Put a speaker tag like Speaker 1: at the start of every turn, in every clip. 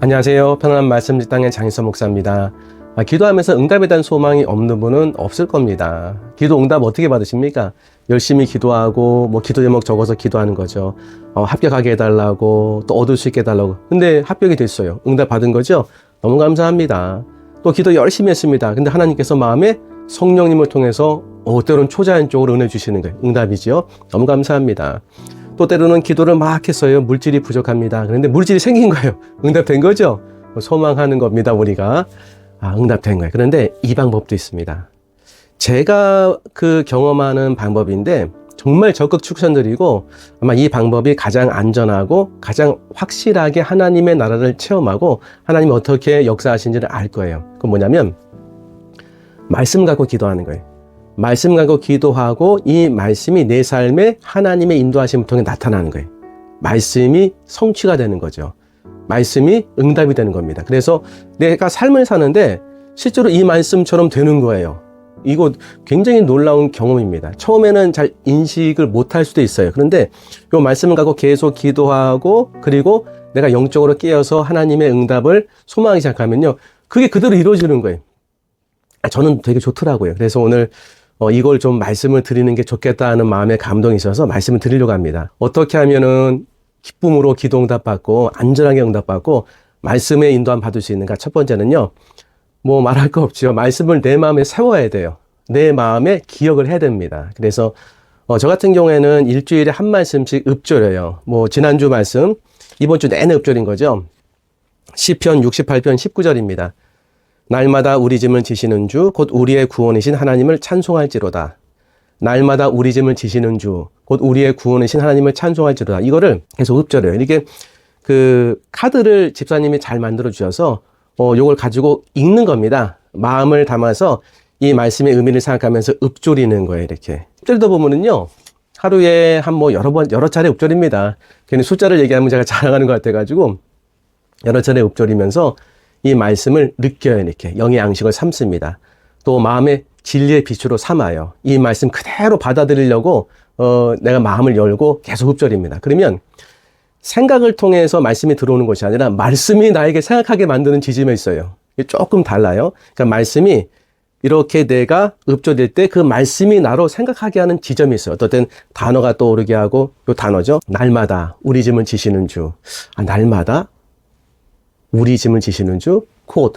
Speaker 1: 안녕하세요. 편안한 말씀 직당의 장인서 목사입니다. 아, 기도하면서 응답에 대한 소망이 없는 분은 없을 겁니다. 기도 응답 어떻게 받으십니까? 열심히 기도하고 뭐 기도 제목 적어서 기도하는 거죠. 어, 합격하게 해달라고 또 얻을 수 있게 해달라고. 근데 합격이 됐어요. 응답 받은 거죠. 너무 감사합니다. 또 기도 열심히 했습니다. 근데 하나님께서 마음에 성령님을 통해서 어, 때로는 초자연적으로 은혜 주시는 거예요. 응답이죠. 너무 감사합니다. 또 때로는 기도를 막 했어요. 물질이 부족합니다. 그런데 물질이 생긴 거예요. 응답된 거죠? 소망하는 겁니다, 우리가. 아, 응답된 거예요. 그런데 이 방법도 있습니다. 제가 그 경험하는 방법인데 정말 적극 추천드리고 아마 이 방법이 가장 안전하고 가장 확실하게 하나님의 나라를 체험하고 하나님이 어떻게 역사하신지를 알 거예요. 그건 뭐냐면 말씀 갖고 기도하는 거예요. 말씀 갖고 기도하고 이 말씀이 내 삶에 하나님의 인도하심을 통해 나타나는 거예요. 말씀이 성취가 되는 거죠. 말씀이 응답이 되는 겁니다. 그래서 내가 삶을 사는데 실제로 이 말씀처럼 되는 거예요. 이거 굉장히 놀라운 경험입니다. 처음에는 잘 인식을 못할 수도 있어요. 그런데 이 말씀을 갖고 계속 기도하고 그리고 내가 영적으로 깨어서 하나님의 응답을 소망하기 시작하면요. 그게 그대로 이루어지는 거예요. 아, 저는 되게 좋더라고요. 그래서 오늘 어, 이걸 좀 말씀을 드리는 게 좋겠다 하는 마음에 감동이 있어서 말씀을 드리려고 합니다. 어떻게 하면은 기쁨으로 기도 응답 받고 안전하게 응답 받고 말씀의 인도함 받을 수 있는가? 첫 번째는요. 뭐 말할 거 없죠. 말씀을 내 마음에 세워야 돼요. 내 마음에 기억을 해야 됩니다. 그래서 어, 저 같은 경우에는 일주일에 한 말씀씩 읊조려요. 뭐 지난주 말씀, 이번 주 내내 읊조린 거죠. 시편 68편 19절입니다. 날마다 우리 짐을 지시는 주, 곧 우리의 구원이신 하나님을 찬송할지로다. 날마다 우리 짐을 지시는 주, 곧 우리의 구원이신 하나님을 찬송할지로다. 이거를 계속 읊조려요. 이게 그 카드를 집사님이 잘 만들어 주셔서 어, 요걸 가지고 읽는 겁니다. 마음을 담아서 이 말씀의 의미를 생각하면서 읊조리는 거예요, 이렇게. 읊조리다 보면은요, 하루에 한 뭐 여러 번, 여러 차례 읊조립니다. 괜히 숫자를 얘기하면 제가 자랑하는 것 같아가지고, 여러 차례 읊조리면서 이 말씀을 느껴요, 이렇게. 영의 양식을 삼습니다. 또 마음의 진리의 빛으로 삼아요. 이 말씀 그대로 받아들이려고, 어, 내가 마음을 열고 계속 읊조립니다. 그러면 생각을 통해서 말씀이 들어오는 것이 아니라 말씀이 나에게 생각하게 만드는 지점에 있어요. 이게 조금 달라요. 그러니까 말씀이 이렇게 내가 읊조릴 때그 말씀이 나로 생각하게 하는 지점이 있어요. 땐 단어가 떠오르게 하고 요 단어죠. 날마다 우리 짐을 지시는 주. 아, 날마다 우리 짐을 지시는 주. 곧.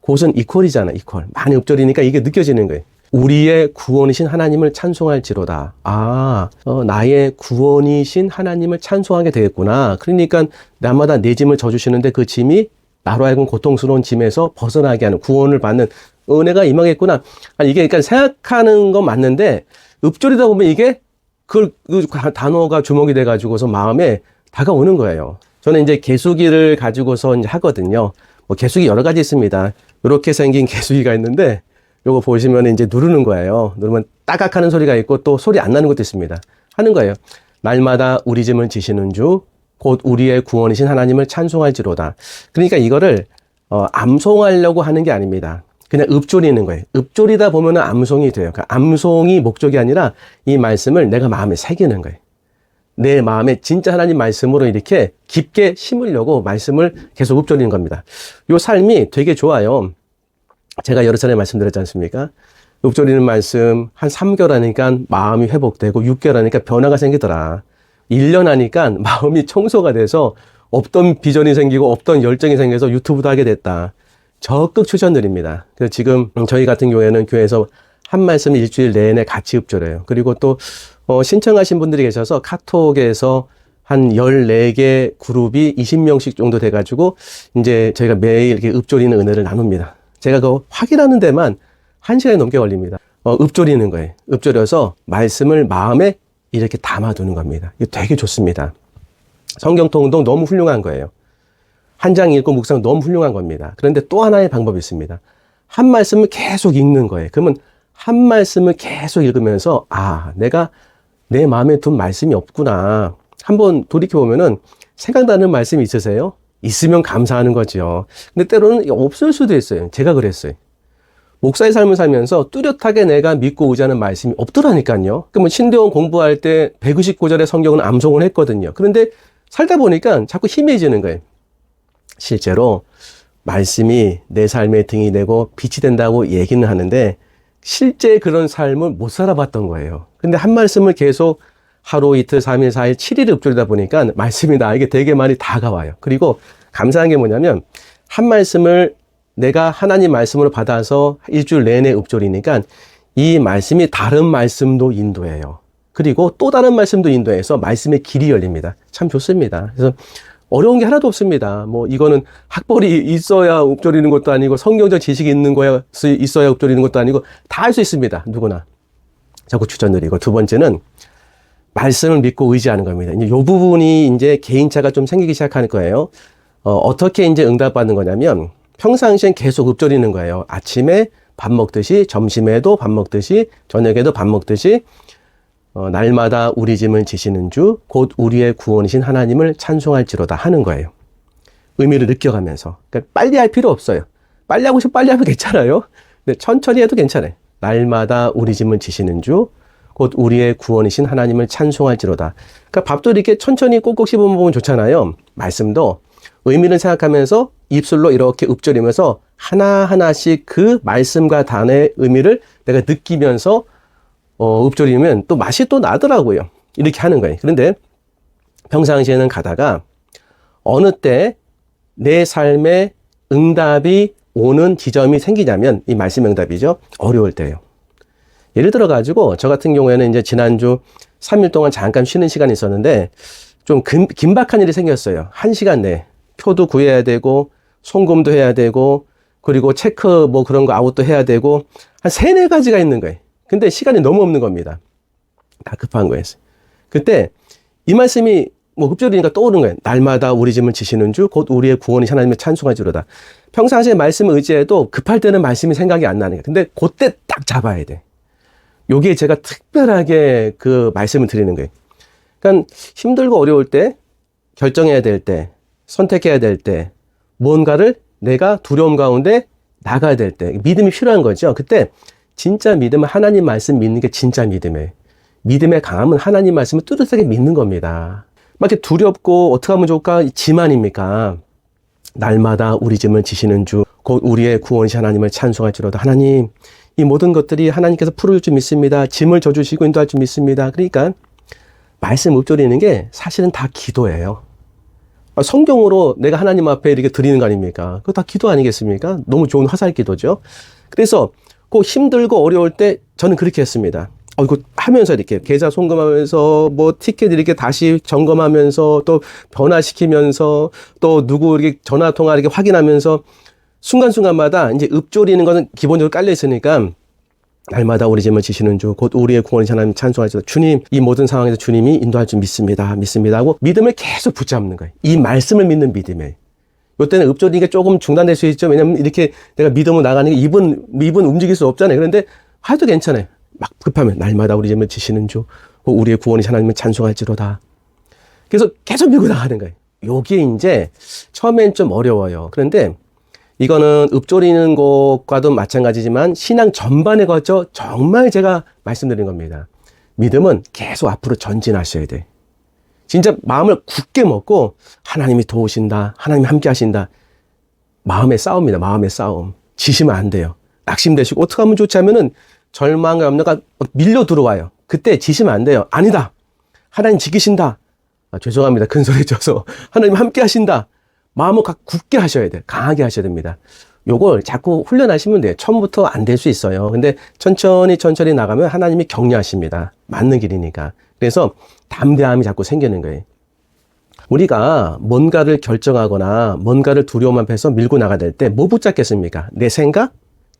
Speaker 1: 곧은 이퀄이잖아. 이퀄. 많이 읊조리니까 이게 느껴지는 거예요. 우리의 구원이신 하나님을 찬송할지로다. 아, 어, 나의 구원이신 하나님을 찬송하게 되겠구나. 그러니까 날마다 내 짐을 져주시는데 그 짐이 나로 하여금 고통스러운 짐에서 벗어나게 하는 구원을 받는 은혜가 임하겠구나. 아니, 이게 그러니까 생각하는 건 맞는데 읊조리다 보면 이게 그걸 그 단어가 주목이 돼가지고서 마음에 다가오는 거예요. 저는 이제 개수기를 가지고서 이제 하거든요. 뭐 개수기 여러 가지 있습니다. 이렇게 생긴 개수기가 있는데 요거 보시면 이제 누르는 거예요. 누르면 따각 하는 소리가 있고 또 소리 안 나는 것도 있습니다. 하는 거예요. 날마다 우리 짐을 지시는 주, 곧 우리의 구원이신 하나님을 찬송할지로다. 그러니까 이거를 어, 암송하려고 하는 게 아닙니다. 그냥 읊조리는 거예요. 읊조리다 보면은 암송이 돼요. 그러니까 암송이 목적이 아니라 이 말씀을 내가 마음에 새기는 거예요. 내 마음에 진짜 하나님 말씀으로 이렇게 깊게 심으려고 말씀을 계속 읊조리는 겁니다. 요 삶이 되게 좋아요. 제가 여러 차례 말씀드렸지 않습니까? 읊조리는 말씀 한 3개월 하니까 마음이 회복되고 6개월 하니까 변화가 생기더라. 1년 하니까 마음이 청소가 돼서 없던 비전이 생기고 없던 열정이 생겨서 유튜브도 하게 됐다. 적극 추천드립니다. 그래서 지금 저희 같은 경우에는 교회에서 한 말씀 일주일 내내 같이 읊조려요. 그리고 또 어, 신청하신 분들이 계셔서 카톡에서 한 14개 그룹이 20명씩 정도 돼가지고 이제 저희가 매일 이렇게 읊조리는 은혜를 나눕니다. 제가 그 확인하는 데만 한 시간이 넘게 걸립니다. 어, 읊조리는 거예요. 읊조려서 말씀을 마음에 이렇게 담아두는 겁니다. 이거 되게 좋습니다. 성경통도 너무 훌륭한 거예요. 한 장 읽고 묵상 너무 훌륭한 겁니다. 그런데 또 하나의 방법이 있습니다. 한 말씀을 계속 읽는 거예요. 그러면 한 말씀을 계속 읽으면서 아, 내가 내 마음에 둔 말씀이 없구나. 한번 돌이켜 보면은 생각나는 말씀이 있으세요? 있으면 감사하는 거죠. 근데 때로는 없을 수도 있어요. 제가 그랬어요. 목사의 삶을 살면서 뚜렷하게 내가 믿고 의지하는 말씀이 없더라니까요. 그러면 신대원 공부할 때 199절의 성경은 암송을 했거든요. 그런데 살다 보니까 자꾸 희미해지는 거예요. 실제로 말씀이 내 삶의 등이 되고 빛이 된다고 얘기는 하는데 실제 그런 삶을 못 살아봤던 거예요. 근데 한 말씀을 계속 하루 이틀, 삼일사일 7일 읊조리다 보니까 말씀이 나에게 되게 많이 다가와요. 그리고 감사한 게 뭐냐면 한 말씀을 내가 하나님 말씀으로 받아서 일주일 내내 읊조리니까 이 말씀이 다른 말씀도 인도해요. 그리고 또 다른 말씀도 인도해서 말씀의 길이 열립니다. 참 좋습니다. 그래서 어려운 게 하나도 없습니다. 뭐 이거는 학벌이 있어야 읊조리는 것도 아니고 성경적 지식이 있는 거야 있어야 읊조리는 것도 아니고 다 할 수 있습니다. 누구나. 자꾸 추천드리고 두 번째는 말씀을 믿고 의지하는 겁니다. 이제 요 부분이 이제 개인차가 좀 생기기 시작할 거예요. 어, 어떻게 이제 응답받는 거냐면 평상시엔 계속 읊조리는 거예요. 아침에 밥 먹듯이, 점심에도 밥 먹듯이, 저녁에도 밥 먹듯이, 어, 날마다 우리 짐을 지시는 주, 곧 우리의 구원이신 하나님을 찬송할지로다 하는 거예요. 의미를 느껴가면서. 그러니까 빨리 할 필요 없어요. 빨리 하고 싶으면 빨리 하면 괜찮아요. 근데 천천히 해도 괜찮아요. 날마다 우리 짐을 지시는 주, 곧 우리의 구원이신 하나님을 찬송할지로다. 그러니까 밥도 이렇게 천천히 꼭꼭 씹어 먹으면 좋잖아요. 말씀도 의미를 생각하면서 입술로 이렇게 읊조리면서 하나하나씩 그 말씀과 단어의 의미를 내가 느끼면서 어, 읊조리면 또 맛이 또 나더라고요. 이렇게 하는 거예요. 그런데 평상시에는 가다가 어느 때 내 삶에 응답이 오는 지점이 생기냐면 이 말씀 응답이죠. 어려울 때예요. 예를 들어 가지고 저 같은 경우에는 이제 지난주 3일 동안 잠깐 쉬는 시간이 있었는데 좀 금, 긴박한 일이 생겼어요. 한 시간 내에 표도 구해야 되고 송금도 해야 되고 그리고 체크 뭐 그런 거 아웃도 해야 되고 한 세네 가지가 있는 거예요. 근데 시간이 너무 없는 겁니다. 다 급한 거예요. 그때 이 말씀이 뭐 흡절이니까 떠오르는 거예요. 날마다 우리 짐을 지시는 주, 곧 우리의 구원이 하나님을 찬송하지로다. 평상시에 말씀을 의지해도 급할 때는 말씀이 생각이 안 나는 거예요. 근데 그때 딱 잡아야 돼. 요게 제가 특별하게 그 말씀을 드리는 거예요. 그러니까 힘들고 어려울 때, 결정해야 될 때, 선택해야 될 때, 뭔가를 내가 두려움 가운데 나가야 될 때, 믿음이 필요한 거죠. 그때 진짜 믿음은 하나님 말씀 믿는 게 진짜 믿음이에요. 믿음의 강함은 하나님 말씀을 뚜렷하게 믿는 겁니다. 막 이렇게 두렵고 어떻게 하면 좋을까? 짐 아닙니까? 날마다 우리 짐을 지시는 주, 곧 우리의 구원이신 하나님을 찬송할지로다. 하나님, 이 모든 것들이 하나님께서 풀어줄 줄 믿습니다. 짐을 져주시고 인도할 줄 믿습니다. 그러니까 말씀 읊조리는 게 사실은 다 기도예요. 아, 성경으로 내가 하나님 앞에 이렇게 드리는 거 아닙니까? 그거 다 기도 아니겠습니까? 너무 좋은 화살 기도죠. 그래서 꼭 힘들고 어려울 때 저는 그렇게 했습니다. 어, 이거 하면서 이렇게 계좌 송금하면서 뭐 티켓 이렇게 다시 점검하면서 또 변화시키면서 또 누구 이렇게 전화 통화 이렇게 확인하면서 순간순간마다 이제 읊조리는 것은 기본적으로 깔려 있으니까 날마다 우리 짐을 지시는 주, 곧 우리의 구원이 하나님 찬송하시다. 주님, 이 모든 상황에서 주님이 인도할 줄 믿습니다. 믿습니다. 하고 믿음을 계속 붙잡는 거예요. 이 말씀을 믿는 믿음에. 요때는 읊조리는 게 조금 중단될 수 있죠. 왜냐면 이렇게 내가 믿음으로 나가는 게 입은, 입은 움직일 수 없잖아요. 그런데 해도 괜찮아요. 막 급하면 날마다 우리 짐을 지시는 주, 곧 우리의 구원이 하나님을 찬송할지로다. 그래서 계속 밀고 나가는 거예요. 요게 이제 처음엔 좀 어려워요. 그런데 이거는 읊조리는 것과도 마찬가지지만 신앙 전반에 걸쳐 정말 제가 말씀드린 겁니다. 믿음은 계속 앞으로 전진하셔야 돼. 진짜 마음을 굳게 먹고 하나님이 도우신다. 하나님이 함께 하신다. 마음의 싸움이다. 마음의 싸움. 지시면 안 돼요. 낙심되시고 어떻게 하면 좋지 하면은 절망과 염려가 밀려 들어와요. 그때 지시면 안 돼요. 아니다. 하나님 지키신다. 아, 죄송합니다. 큰 소리 쳐서. 하나님 함께 하신다. 마음을 각 굳게 하셔야 돼요. 강하게 하셔야 됩니다. 요걸 자꾸 훈련하시면 돼요. 처음부터 안 될 수 있어요. 근데 천천히 천천히 나가면 하나님이 격려하십니다. 맞는 길이니까. 그래서 담대함이 자꾸 생기는 거예요. 우리가 뭔가를 결정하거나 뭔가를 두려움 앞에서 밀고 나가야 될 때 뭐 붙잡겠습니까? 내 생각,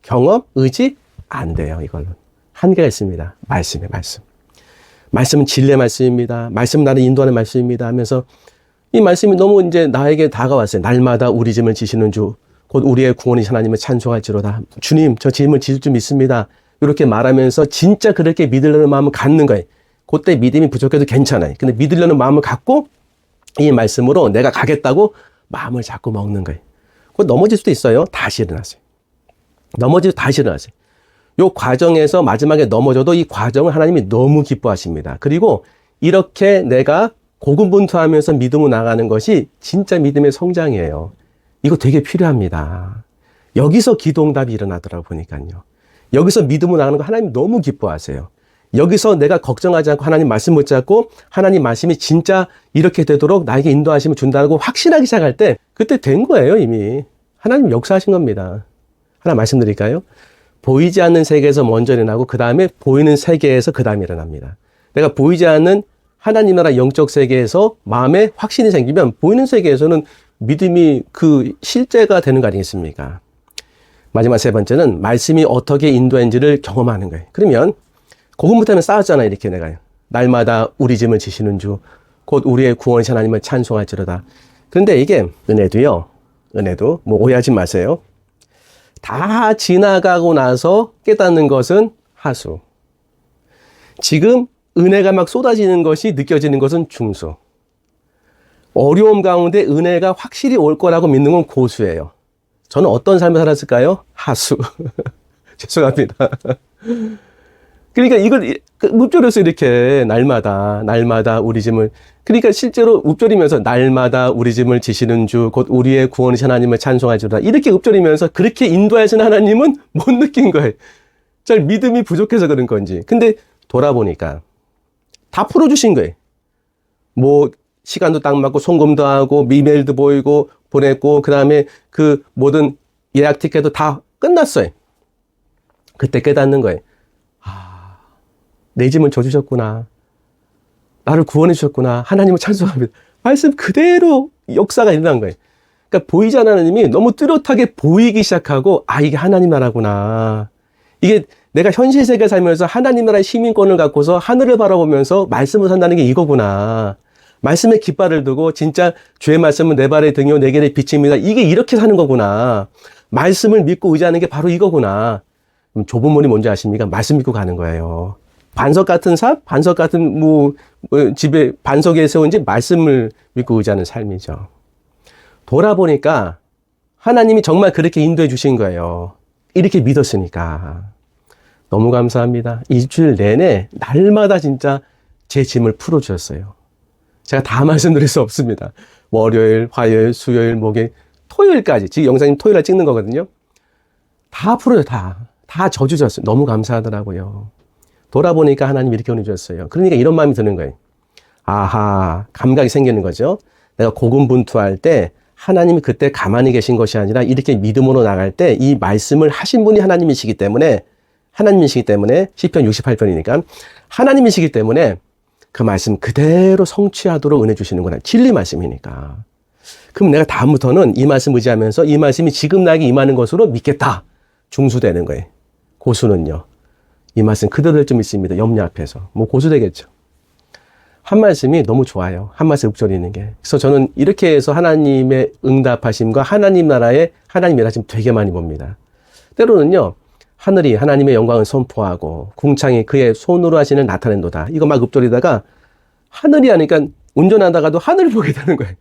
Speaker 1: 경험, 의지? 안 돼요, 이걸로. 한계가 있습니다. 말씀이에요, 말씀. 말씀은 진리의 말씀입니다. 말씀은 나를 인도하는 말씀입니다. 하면서 이 말씀이 너무 이제 나에게 다가왔어요. 날마다 우리 짐을 지시는 주, 곧 우리의 구원이 하나님을 찬송할지로다. 주님, 저 짐을 지실 줄 믿습니다. 이렇게 말하면서 진짜 그렇게 믿으려는 마음을 갖는 거예요. 그때 믿음이 부족해도 괜찮아요. 근데 믿으려는 마음을 갖고 이 말씀으로 내가 가겠다고 마음을 자꾸 먹는 거예요. 그 넘어질 수도 있어요. 다시 일어나세요. 넘어지고 다시 일어나세요. 요 과정에서 마지막에 넘어져도 이 과정을 하나님이 너무 기뻐하십니다. 그리고 이렇게 내가 고군분투하면서 믿음으로 나가는 것이 진짜 믿음의 성장이에요. 이거 되게 필요합니다. 여기서 기도 응답이 일어나더라고 보니까요. 여기서 믿음으로 나가는 거 하나님 너무 기뻐하세요. 여기서 내가 걱정하지 않고 하나님 말씀 붙잡고 하나님 말씀이 진짜 이렇게 되도록 나에게 인도하심을 준다고 확신하기 시작할 때 그때 된 거예요 이미. 하나님 역사하신 겁니다. 하나 말씀드릴까요? 보이지 않는 세계에서 먼저 일어나고 그 다음에 보이는 세계에서 그 다음에 일어납니다. 내가 보이지 않는 하나님 나라 영적 세계에서 마음에 확신이 생기면 보이는 세계에서는 믿음이 그 실제가 되는 거 아니겠습니까? 마지막 세 번째는 말씀이 어떻게 인도했는지를 경험하는 거예요. 그러면 고군부터는 쌓았잖아 이렇게 내가 날마다 우리 짐을 지시는 주 곧 우리의 구원이신 하나님을 찬송할지로다. 그런데 이게 은혜도요. 은혜도 뭐 오해하지 마세요. 다 지나가고 나서 깨닫는 것은 하수. 지금 은혜가 막 쏟아지는 것이 느껴지는 것은 중수. 어려움 가운데 은혜가 확실히 올 거라고 믿는 건 고수예요. 저는 어떤 삶을 살았을까요? 하수. 죄송합니다. 그러니까 이걸 읍조려서 이렇게 날마다 날마다 우리 짐을 그러니까 실제로 읍조리면서 날마다 우리 짐을 지시는 주 곧 우리의 구원이신 하나님을 찬송하지로다 이렇게 읍조리면서 그렇게 인도하신 하나님은 못 느낀 거예요. 잘 믿음이 부족해서 그런 건지. 근데 돌아보니까 다 풀어주신 거예요. 뭐 시간도 딱 맞고 송금도 하고 이메일도 보이고 보냈고 그 다음에 그 모든 예약 티켓도 다 끝났어요. 그때 깨닫는 거예요. 아, 내 짐을 져주셨구나. 나를 구원해 주셨구나. 하나님을 찬송합니다. 말씀 그대로 역사가 일어난 거예요. 그러니까 보이지 않는 하나님이 너무 뚜렷하게 보이기 시작하고 아 이게 하나님 나라구나. 이게 내가 현실 세계 살면서 하나님 나라의 시민권을 갖고서 하늘을 바라보면서 말씀을 산다는 게 이거구나. 말씀에 깃발을 두고 진짜 주의 말씀은 내 발의 등이요 내 길의 빛입니다. 이게 이렇게 사는 거구나. 말씀을 믿고 의지하는 게 바로 이거구나. 좁은 문이 뭔지 아십니까? 말씀 믿고 가는 거예요. 반석 같은 삽, 반석 같은 뭐, 뭐 집에 반석에 세운 지 말씀을 믿고 의지하는 삶이죠. 돌아보니까 하나님이 정말 그렇게 인도해 주신 거예요. 이렇게 믿었으니까. 너무 감사합니다. 일주일 내내 날마다 진짜 제 짐을 풀어주셨어요. 제가 다 말씀드릴 수 없습니다. 월요일, 화요일, 수요일, 목요일, 토요일까지. 지금 영상님 토요일에 찍는 거거든요. 다 풀어요, 다. 다 져주셨어요. 너무 감사하더라고요. 돌아보니까 하나님 이렇게 보내주셨어요. 그러니까 이런 마음이 드는 거예요. 아하, 감각이 생기는 거죠. 내가 고군분투할 때 하나님이 그때 가만히 계신 것이 아니라 이렇게 믿음으로 나갈 때 이 말씀을 하신 분이 하나님이시기 때문에 하나님이시기 때문에 시편 68편이니까 하나님이시기 때문에 그 말씀 그대로 성취하도록 은혜 주시는구나. 진리 말씀이니까. 그럼 내가 다음부터는 이 말씀 의지하면서 이 말씀이 지금 나에게 임하는 것으로 믿겠다. 중수되는 거예요. 고수는요. 이 말씀 그대로 될좀 있습니다. 염려 앞에서. 뭐 고수되겠죠. 한 말씀이 너무 좋아요. 한 말씀 읊조리는 게. 그래서 저는 이렇게 해서 하나님의 응답하심과 하나님 나라의 하나님 일하심 되게 많이 봅니다. 때로는요. 하늘이 하나님의 영광을 선포하고 궁창이 그의 손으로 하시는 나타낸도다. 이거 막 읊조리다가 하늘이 하니까 운전하다가도 하늘을 보게 되는 거예요.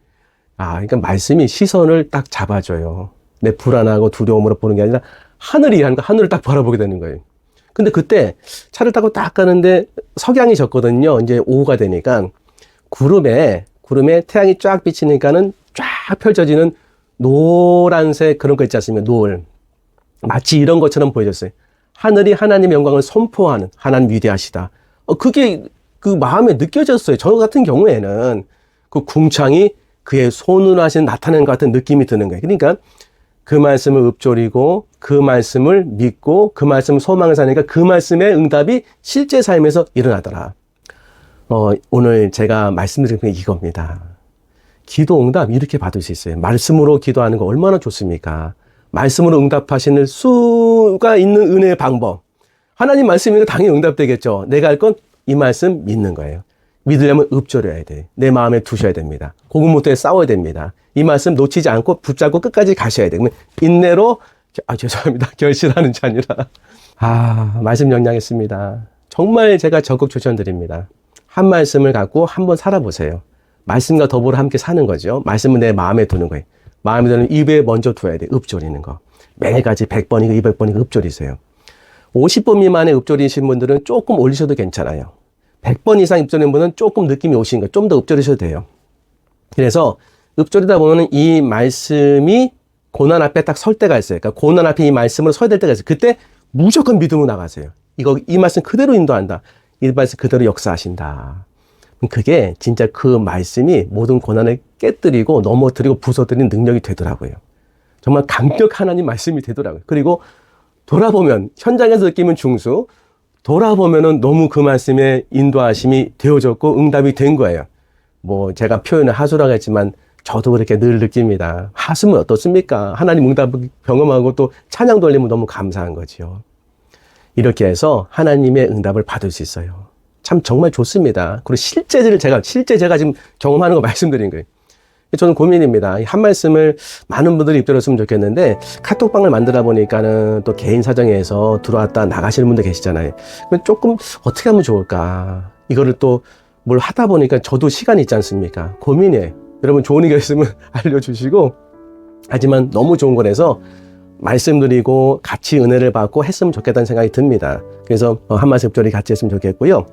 Speaker 1: 아, 그러니까 말씀이 시선을 딱 잡아줘요. 내 불안하고 두려움으로 보는 게 아니라 하늘이 하니까 하늘을 딱 바라보게 되는 거예요. 근데 그때 차를 타고 딱 가는데 석양이 졌거든요. 이제 오후가 되니까 구름에 구름에 태양이 쫙 비치니까는 쫙 펼쳐지는 노란색 그런 거 있지 않습니까? 노을. 마치 이런 것처럼 보여졌어요. 하늘이 하나님의 영광을 선포하는 하나님 위대하시다. 어, 그게 그 마음에 느껴졌어요. 저 같은 경우에는 그 궁창이 그의 손으로 하신 나타내는 것 같은 느낌이 드는 거예요. 그러니까 그 말씀을 읊조리고 그 말씀을 믿고 그 말씀을 소망을 사니까 그 말씀의 응답이 실제 삶에서 일어나더라. 어, 오늘 제가 말씀드린 게 이겁니다. 기도 응답 이렇게 받을 수 있어요. 말씀으로 기도하는 거 얼마나 좋습니까? 말씀으로 응답하시는 수가 있는 은혜의 방법. 하나님 말씀이니까 당연히 응답되겠죠. 내가 할 건 이 말씀 믿는 거예요. 믿으려면 읊조려야 돼. 내 마음에 두셔야 됩니다. 고군분투에 싸워야 됩니다. 이 말씀 놓치지 않고 붙잡고 끝까지 가셔야 돼요. 인내로 아 죄송합니다. 결실하는 자니라. 아 말씀 영향했습니다. 정말 제가 적극 추천드립니다. 한 말씀을 갖고 한번 살아보세요. 말씀과 더불어 함께 사는 거죠. 말씀은 내 마음에 두는 거예요. 마음에 드는 입에 먼저 둬야 돼. 읊조리는 거. 매일같이 100번이고 200번이고 읊조리세요. 50번 미만의 읊조리신 분들은 조금 올리셔도 괜찮아요. 100번 이상 읊조리는 분은 조금 느낌이 오시니까 좀더 읊조리셔도 돼요. 그래서 읊조리다 보면 이 말씀이 고난 앞에 딱 설 때가 있어요. 그러니까 고난 앞에 이 말씀으로 서야 될 때가 있어요. 그때 무조건 믿음으로 나가세요. 이거 이 말씀 그대로 인도한다. 이 말씀 그대로 역사하신다. 그게 진짜 그 말씀이 모든 고난을 깨뜨리고 넘어뜨리고 부서뜨리는 능력이 되더라고요. 정말 강력 하나님 말씀이 되더라고요. 그리고 돌아보면 현장에서 느끼면 중수, 돌아보면은 너무 그 말씀에 인도하심이 되어졌고 응답이 된 거예요. 뭐 제가 표현을 하수라고 했지만 저도 그렇게 늘 느낍니다. 하수면 어떻습니까? 하나님 응답을 경험하고 또 찬양 돌리면 너무 감사한 거지요. 이렇게 해서 하나님의 응답을 받을 수 있어요. 참 정말 좋습니다. 그리고 실제를 제가 실제 제가 지금 경험하는 거 말씀드린 거예요. 저는 고민입니다. 이한 말씀을 많은 분들이 입들었으면 좋겠는데 카톡방을 만들다 보니까는 또 개인 사정에서 들어왔다 나가시는 분들 계시잖아요. 조금 어떻게 하면 좋을까? 이거를 또 뭘 하다 보니까 저도 시간이 있지 않습니까? 고민이에요. 여러분 좋은 의견 있으면 알려주시고 하지만 너무 좋은 거라서 말씀드리고 같이 은혜를 받고 했으면 좋겠다는 생각이 듭니다. 그래서 어, 한 말씀 적절히 같이 했으면 좋겠고요.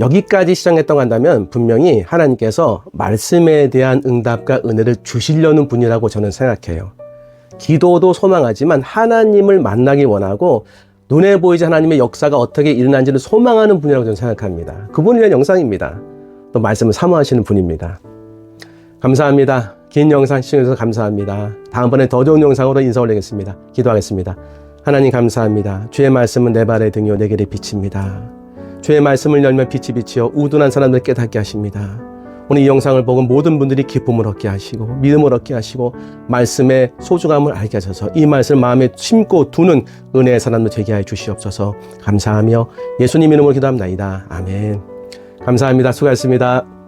Speaker 1: 여기까지 시작했던 한다면 분명히 하나님께서 말씀에 대한 응답과 은혜를 주시려는 분이라고 저는 생각해요. 기도도 소망하지만 하나님을 만나기 원하고 눈에 보이지 하나님의 역사가 어떻게 일어난지를 소망하는 분이라고 저는 생각합니다. 그분이 된 영상입니다. 또 말씀을 사모하시는 분입니다. 감사합니다. 긴 영상 시청해주셔서 감사합니다. 다음번에 더 좋은 영상으로 인사 올리겠습니다. 기도하겠습니다. 하나님 감사합니다. 주의 말씀은 내 발의 등이요 내 길의 빛입니다. 주의 말씀을 열면 빛이 비치어 우둔한 사람들 깨닫게 하십니다. 오늘 이 영상을 보고 모든 분들이 기쁨을 얻게 하시고 믿음을 얻게 하시고 말씀의 소중함을 알게 하셔서 이 말씀을 마음에 심고 두는 은혜의 사람들 되게 하여 주시옵소서 감사하며 예수님 이름으로 기도합니다. 아멘. 감사합니다. 수고하셨습니다.